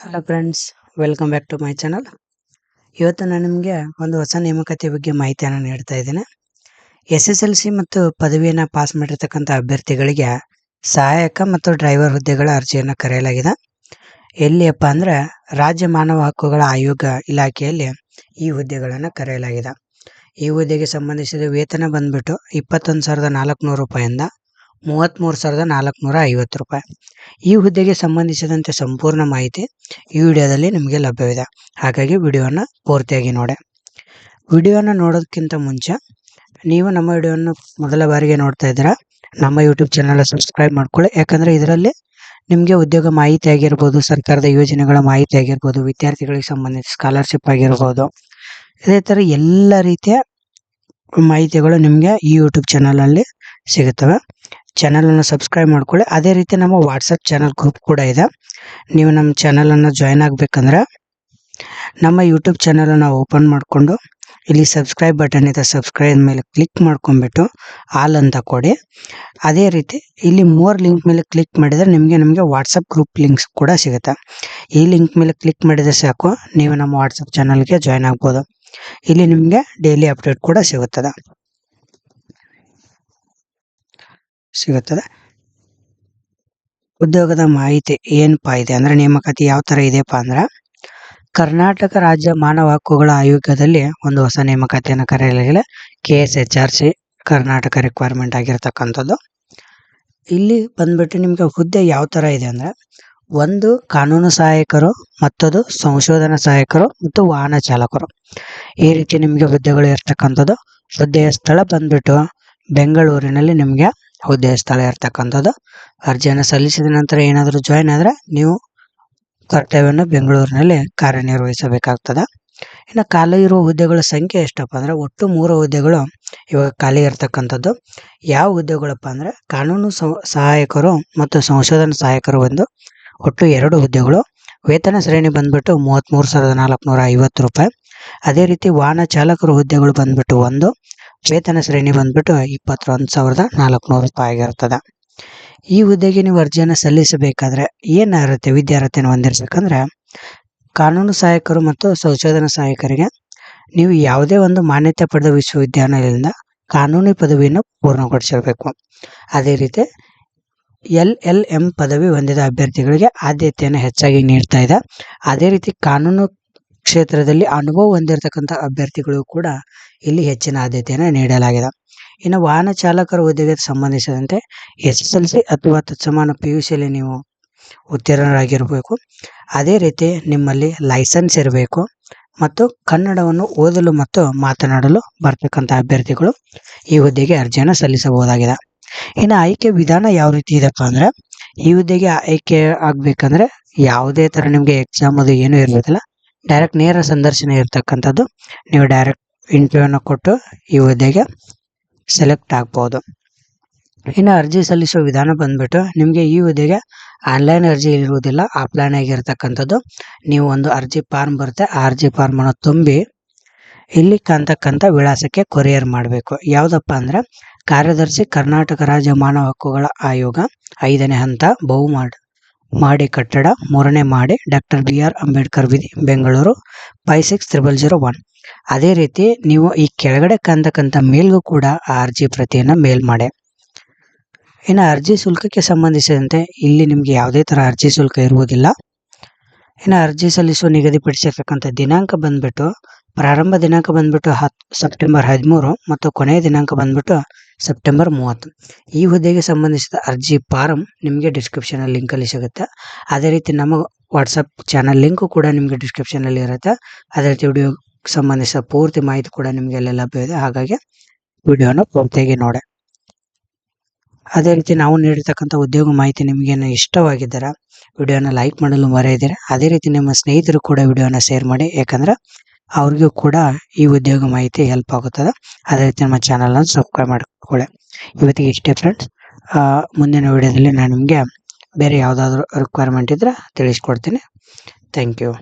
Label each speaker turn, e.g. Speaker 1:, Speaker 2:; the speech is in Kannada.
Speaker 1: Hello friends welcome back to my channel ಇವತ್ತು ನಾನು ನಿಮಗೆ ಒಂದು ಹೊಸ ನೇಮಕಾತಿ ಬಗ್ಗೆ ಮಾಹಿತಿಯನ್ನು ನೀಡ್ತಾ ಇದ್ದೇನೆ. ಎಸ್ ಎಸ್ ಎಲ್ ಸಿ ಮತ್ತು ಪದವಿಯನ್ನು ಪಾಸ್ ಮಾಡಿರ್ತಕ್ಕಂಥ ಅಭ್ಯರ್ಥಿಗಳಿಗೆ ಸಹಾಯಕ ಮತ್ತು ಡ್ರೈವರ್ ಹುದ್ದೆಗಳ ಅರ್ಜಿಯನ್ನು ಕರೆಯಲಾಗಿದೆ. ಎಲ್ಲಿಯಪ್ಪ ಅಂದರೆ ರಾಜ್ಯ ಮಾನವ ಹಕ್ಕುಗಳ ಆಯೋಗ ಇಲಾಖೆಯಲ್ಲಿ ಈ ಹುದ್ದೆಗಳನ್ನು ಕರೆಯಲಾಗಿದೆ. ಈ ಹುದ್ದೆಗೆ ಸಂಬಂಧಿಸಿದ ವೇತನ ಬಂದ್ಬಿಟ್ಟು ಇಪ್ಪತ್ತೊಂದು ಸಾವಿರದ ನಾಲ್ಕುನೂರು ರೂಪಾಯಿಂದ ಮೂವತ್ತ್ಮೂರು ಸಾವಿರದ ನಾಲ್ಕುನೂರ ಐವತ್ತು ರೂಪಾಯಿ. ಈ ಹುದ್ದೆಗೆ ಸಂಬಂಧಿಸಿದಂತೆ ಸಂಪೂರ್ಣ ಮಾಹಿತಿ ಈ ವಿಡಿಯೋದಲ್ಲಿ ನಿಮಗೆ ಲಭ್ಯವಿದೆ. ಹಾಗಾಗಿ ವಿಡಿಯೋನ ಪೂರ್ತಿಯಾಗಿ ನೋಡಿ. ವಿಡಿಯೋನ ನೋಡೋದಕ್ಕಿಂತ ಮುಂಚೆ ನೀವು ನಮ್ಮ ವಿಡಿಯೋವನ್ನು ಮೊದಲ ಬಾರಿಗೆ ನೋಡ್ತಾ ಇದ್ದೀರಾ, ನಮ್ಮ ಯೂಟ್ಯೂಬ್ ಚಾನಲ್ ಸಬ್ಸ್ಕ್ರೈಬ್ ಮಾಡ್ಕೊಳ್ಳಿ. ಯಾಕಂದರೆ ಇದರಲ್ಲಿ ನಿಮಗೆ ಉದ್ಯೋಗ ಮಾಹಿತಿ ಆಗಿರ್ಬೋದು, ಸರ್ಕಾರದ ಯೋಜನೆಗಳ ಮಾಹಿತಿ ಆಗಿರ್ಬೋದು, ವಿದ್ಯಾರ್ಥಿಗಳಿಗೆ ಸಂಬಂಧಿಸಿದ ಸ್ಕಾಲರ್ಶಿಪ್ ಆಗಿರ್ಬೋದು, ಇದೇ ಥರ ಎಲ್ಲ ರೀತಿಯ ಮಾಹಿತಿಗಳು ನಿಮಗೆ ಈ ಯೂಟ್ಯೂಬ್ ಚಾನಲಲ್ಲಿ ಸಿಗುತ್ತವೆ. ಚಾನಲನ್ನು ಸಬ್ಸ್ಕ್ರೈಬ್ ಮಾಡ್ಕೊಳ್ಳಿ. ಅದೇ ರೀತಿ ನಮ್ಮ ವಾಟ್ಸಪ್ ಚಾನಲ್ ಗ್ರೂಪ್ ಕೂಡ ಇದೆ. ನೀವು ನಮ್ಮ ಚಾನಲನ್ನು ಜಾಯ್ನ್ ಆಗಬೇಕಂದ್ರೆ ನಮ್ಮ ಯೂಟ್ಯೂಬ್ ಚಾನಲನ್ನು ಓಪನ್ ಮಾಡಿಕೊಂಡು ಇಲ್ಲಿ ಸಬ್ಸ್ಕ್ರೈಬ್ ಬಟನ್ ಇದೆ. ಸಬ್ಸ್ಕ್ರೈಬ್ ಮೇಲೆ ಕ್ಲಿಕ್ ಮಾಡ್ಕೊಂಡ್ಬಿಟ್ಟು ಆಲ್ ಅಂತ ಕೊಡಿ. ಅದೇ ರೀತಿ ಇಲ್ಲಿ ಮೂರ್ ಲಿಂಕ್ ಮೇಲೆ ಕ್ಲಿಕ್ ಮಾಡಿದರೆ ನಿಮಗೆ ನಿಮಗೆ ವಾಟ್ಸಪ್ ಗ್ರೂಪ್ ಲಿಂಕ್ಸ್ ಕೂಡ ಸಿಗುತ್ತೆ. ಈ ಲಿಂಕ್ ಮೇಲೆ ಕ್ಲಿಕ್ ಮಾಡಿದರೆ ಸಾಕು. ನೀವು ನಮ್ಮ ವಾಟ್ಸಪ್ ಚಾನಲ್ಗೆ ಜಾಯ್ನ್ ಆಗ್ಬೋದು. ಇಲ್ಲಿ ನಿಮಗೆ ಡೈಲಿ ಅಪ್ಡೇಟ್ ಕೂಡ ಸಿಗುತ್ತದೆ. ಸಿಗುತ್ತದೆ. ಉದ್ಯೋಗದ ಮಾಹಿತಿ ಏನಪ್ಪಾ ಇದೆ? ಅಂದರೆ ನೇಮಕಾತಿ ಯಾವ ಥರ ಇದೆಯಪ್ಪ ಅಂದ್ರೆ, ಕರ್ನಾಟಕ ರಾಜ್ಯ ಮಾನವ ಹಕ್ಕುಗಳ ಆಯೋಗದಲ್ಲಿ ಒಂದು ಹೊಸ ನೇಮಕಾತಿಯನ್ನು ಕರೆಯಲಾಗಿದೆ. K S H R C Karnataka requirement ಆಗಿರ್ತಕ್ಕಂಥದ್ದು. ಇಲ್ಲಿ ಬಂದ್ಬಿಟ್ಟು ನಿಮಗೆ ಹುದ್ದೆ ಯಾವ ಥರ ಇದೆ ಅಂದ್ರೆ, ಒಂದು ಕಾನೂನು ಸಹಾಯಕರು, ಮತ್ತೊಂದು ಸಂಶೋಧನಾ ಸಹಾಯಕರು, ಮತ್ತು ವಾಹನ ಚಾಲಕರು. ಈ ರೀತಿ ನಿಮಗೆ ಹುದ್ದೆಗಳು ಇರ್ತಕ್ಕಂಥದ್ದು. ಹುದ್ದೆಯ ಸ್ಥಳ ಬಂದ್ಬಿಟ್ಟು ಬೆಂಗಳೂರಿನಲ್ಲಿ ನಿಮಗೆ ಹುದ್ದೆಯ ಸ್ಥಳ ಇರ್ತಕ್ಕಂಥದ್ದು. ಅರ್ಜಿಯನ್ನು ಸಲ್ಲಿಸಿದ ನಂತರ ಏನಾದರೂ ಜಾಯ್ನ್ ಆದರೆ ನೀವು ಕರ್ತವ್ಯವನ್ನು ಬೆಂಗಳೂರಿನಲ್ಲಿ ಕಾರ್ಯನಿರ್ವಹಿಸಬೇಕಾಗ್ತದೆ. ಇನ್ನು ಖಾಲಿ ಇರುವ ಹುದ್ದೆಗಳ ಸಂಖ್ಯೆ ಎಷ್ಟಪ್ಪ ಅಂದರೆ ಒಟ್ಟು ಮೂರು ಹುದ್ದೆಗಳು ಇವಾಗ ಖಾಲಿ ಇರ್ತಕ್ಕಂಥದ್ದು. ಯಾವ ಹುದ್ದೆಗಳಪ್ಪ ಅಂದರೆ ಕಾನೂನು ಸಹಾಯಕರು ಮತ್ತು ಸಂಶೋಧನಾ ಸಹಾಯಕರು ಒಂದು ಒಟ್ಟು ಎರಡು ಹುದ್ದೆಗಳು. ವೇತನ ಶ್ರೇಣಿ ಬಂದ್ಬಿಟ್ಟು ಮೂವತ್ತ್ಮೂರು ಸಾವಿರದ ನಾಲ್ಕುನೂರ ಐವತ್ತು ರೂಪಾಯಿ. ಅದೇ ರೀತಿ ವಾಹನ ಚಾಲಕರು ಹುದ್ದೆಗಳು ಬಂದ್ಬಿಟ್ಟು ಒಂದು ವೇತನ ಶ್ರೇಣಿ ಬಂದ್ಬಿಟ್ಟು ಇಪ್ಪತ್ತೊಂದು ಸಾವಿರದ ನಾಲ್ಕುನೂರು ರೂಪಾಯಿ ಆಗಿರ್ತದೆ. ಈ ಹುದ್ದೆಗೆ ನೀವು ಅರ್ಜಿಯನ್ನು ಸಲ್ಲಿಸಬೇಕಾದ್ರೆ ಅರ್ಹತೆ ವಿದ್ಯಾರ್ಥಿಯನ್ನು ಹೊಂದಿರಬೇಕಂದ್ರೆ ಕಾನೂನು ಸಹಾಯಕರು ಮತ್ತು ಸಂಶೋಧನಾ ಸಹಾಯಕರಿಗೆ ನೀವು ಯಾವುದೇ ಒಂದು ಮಾನ್ಯತೆ ಪಡೆದ ವಿಶ್ವವಿದ್ಯಾನಿಲಯದಿಂದ ಕಾನೂನು ಪದವಿಯನ್ನು ಪೂರ್ಣಗೊಳಿಸಿರಬೇಕು. ಅದೇ ರೀತಿ ಎಲ್ ಎಲ್ ಎಂ ಪದವಿ ಹೊಂದಿದ ಅಭ್ಯರ್ಥಿಗಳಿಗೆ ಆದ್ಯತೆಯನ್ನು ಹೆಚ್ಚಾಗಿ ನೀಡ್ತಾ ಇದೆ. ಅದೇ ರೀತಿ ಕಾನೂನು ಕ್ಷೇತ್ರದಲ್ಲಿ ಅನುಭವ ಹೊಂದಿರತಕ್ಕಂಥ ಅಭ್ಯರ್ಥಿಗಳು ಕೂಡ ಇಲ್ಲಿ ಹೆಚ್ಚಿನ ಆದ್ಯತೆಯನ್ನು ನೀಡಲಾಗಿದೆ. ಇನ್ನು ವಾಹನ ಚಾಲಕರ ಹುದ್ದೆಗೆ ಸಂಬಂಧಿಸಿದಂತೆ ಎಸ್ ಎಸ್ ಎಲ್ ಸಿ ಅಥವಾ ತತ್ಸಮಾನ ಪಿ ಯು ಸಿಯಲ್ಲಿ ನೀವು ಉತ್ತೀರ್ಣರಾಗಿರಬೇಕು. ಅದೇ ರೀತಿ ನಿಮ್ಮಲ್ಲಿ ಲೈಸೆನ್ಸ್ ಇರಬೇಕು ಮತ್ತು ಕನ್ನಡವನ್ನು ಓದಲು ಮತ್ತು ಮಾತನಾಡಲು ಬರ್ತಕ್ಕಂಥ ಅಭ್ಯರ್ಥಿಗಳು ಈ ಹುದ್ದೆಗೆ ಅರ್ಜಿಯನ್ನು ಸಲ್ಲಿಸಬಹುದಾಗಿದೆ. ಇನ್ನು ಆಯ್ಕೆ ವಿಧಾನ ಯಾವ ರೀತಿ ಇದಪ್ಪ ಅಂದರೆ ಈ ಹುದ್ದೆಗೆ ಆಯ್ಕೆ ಆಗಬೇಕಂದ್ರೆ ಯಾವುದೇ ಥರ ನಿಮಗೆ ಎಕ್ಸಾಮ್ ಅದು ಏನೂ ಇರೋದಿಲ್ಲ ಡೈರೆಕ್ಟ್ ನೇರ ಸಂದರ್ಶನ ಇರತಕ್ಕಂಥದ್ದು. ನೀವು ಡೈರೆಕ್ಟ್ ಇಂಟರ್ವ್ಯೂನ ಕೊಟ್ಟು ಈ ಹುದ್ದೆಗೆ ಸೆಲೆಕ್ಟ್ ಆಗ್ಬೋದು. ಇನ್ನು ಅರ್ಜಿ ಸಲ್ಲಿಸುವ ವಿಧಾನ ಬಂದ್ಬಿಟ್ಟು ನಿಮಗೆ ಈ ಹುದ್ದೆಗೆ ಆನ್ಲೈನ್ ಅರ್ಜಿ ಇರುವುದಿಲ್ಲ ಆಫ್ಲೈನ್ ಆಗಿರ್ತಕ್ಕಂಥದ್ದು ನೀವು ಒಂದು ಅರ್ಜಿ ಫಾರ್ಮ್ ಬರುತ್ತೆ, ಆ ಅರ್ಜಿ ಫಾರ್ಮನ್ನು ತುಂಬಿ ಇಲ್ಲಿ ಕಾಣ್ತಕ್ಕಂಥ ವಿಳಾಸಕ್ಕೆ ಕೊರಿಯರ್ ಮಾಡಬೇಕು. ಯಾವುದಪ್ಪ ಅಂದರೆ, ಕಾರ್ಯದರ್ಶಿ ಕರ್ನಾಟಕ ರಾಜ್ಯ ಮಾನವ ಹಕ್ಕುಗಳ ಆಯೋಗ ಐದನೇ ಹಂತ ಬಹುಮಾಡ್ ಮಾಡಿ ಕಟ್ಟಡ, ಮೂರನೇ ಮಾಡಿ ಡಾಕ್ಟರ್ ಬಿ ಆರ್ ಅಂಬೇಡ್ಕರ್ ವಿಧಿ, Bengaluru five six triple zero one ಅದೇ ರೀತಿ ನೀವು ಈ ಕೆಳಗಡೆ ಕಂದಕ್ಕಂಥ ಮೇಲ್ಗೂ ಕೂಡ ಆ ಅರ್ಜಿ ಪ್ರತಿಯನ್ನು ಮೇಲ್ ಮಾಡಿ. ಇನ್ನು ಅರ್ಜಿ ಶುಲ್ಕಕ್ಕೆ ಸಂಬಂಧಿಸಿದಂತೆ ಇಲ್ಲಿ ನಿಮಗೆ ಯಾವುದೇ ಥರ ಅರ್ಜಿ ಶುಲ್ಕ ಇರುವುದಿಲ್ಲ. ಇನ್ನು ಅರ್ಜಿ ಸಲ್ಲಿಸುವ ನಿಗದಿಪಡಿಸಿರ್ತಕ್ಕಂಥ ದಿನಾಂಕ ಬಂದ್ಬಿಟ್ಟು ಪ್ರಾರಂಭ ದಿನಾಂಕ ಬಂದ್ಬಿಟ್ಟು ಹತ್ತು ಸೆಪ್ಟೆಂಬರ್ ಹದಿಮೂರು ಮತ್ತು ಕೊನೆಯ ದಿನಾಂಕ ಬಂದ್ಬಿಟ್ಟು ಸೆಪ್ಟೆಂಬರ್ ಮೂವತ್ತು. ಈ ಹುದ್ದೆಗೆ ಸಂಬಂಧಿಸಿದ ಅರ್ಜಿ ಫಾರಂ ನಿಮಗೆ ಡಿಸ್ಕ್ರಿಪ್ಷನಲ್ಲಿ ಲಿಂಕಲ್ಲಿ ಸಿಗುತ್ತೆ. ಅದೇ ರೀತಿ ನಮ್ಮ ವಾಟ್ಸಪ್ ಚಾನಲ್ ಲಿಂಕು ಕೂಡ ನಿಮಗೆ ಡಿಸ್ಕ್ರಿಪ್ಷನಲ್ಲಿ ಇರುತ್ತೆ. ಅದೇ ರೀತಿ ವಿಡಿಯೋ ಸಂಬಂಧಿಸಿದ ಪೂರ್ತಿ ಮಾಹಿತಿ ಕೂಡ ನಿಮಗೆ ಅಲ್ಲಿ ಲಭ್ಯವಿದೆ ಹಾಗಾಗಿ ವಿಡಿಯೋನ ಪೂರ್ತಿಯಾಗಿ ನೋಡಿ. ಅದೇ ರೀತಿ ನಾವು ನೀಡಿರ್ತಕ್ಕಂಥ ಉದ್ಯೋಗ ಮಾಹಿತಿ ನಿಮಗೇನು ಇಷ್ಟವಾಗಿದ್ದೀರಾ ವಿಡಿಯೋನ ಲೈಕ್ ಮಾಡಲು ಮರೆಯದಿರ, ಅದೇ ರೀತಿ ನಿಮ್ಮ ಸ್ನೇಹಿತರು ಕೂಡ ವಿಡಿಯೋನ ಶೇರ್ ಮಾಡಿ. ಯಾಕಂದ್ರೆ ಅವ್ರಿಗೂ ಕೂಡ ಈ ಉದ್ಯೋಗ ಮಾಹಿತಿ ಹೆಲ್ಪ್ ಆಗುತ್ತದೆ. ಅದೇ ರೀತಿ ನಮ್ಮ ಚಾನಲ್ನ ಸಬ್ಸ್ಕ್ರೈಬ್ ಮಾಡಿಕೊಳ್ಳಿ. ಇವತ್ತಿಗೆ ಇಷ್ಟೇ ಫ್ರೆಂಡ್ಸ್ ಮುಂದಿನ ವಿಡಿಯೋದಲ್ಲಿ ನಾನು ನಿಮಗೆ ಬೇರೆ ಯಾವುದಾದ್ರೂ ರಿಕ್ವೈರ್ಮೆಂಟ್ ಇದ್ದರೆ ತಿಳಿಸ್ಕೊಡ್ತೀನಿ. Thank you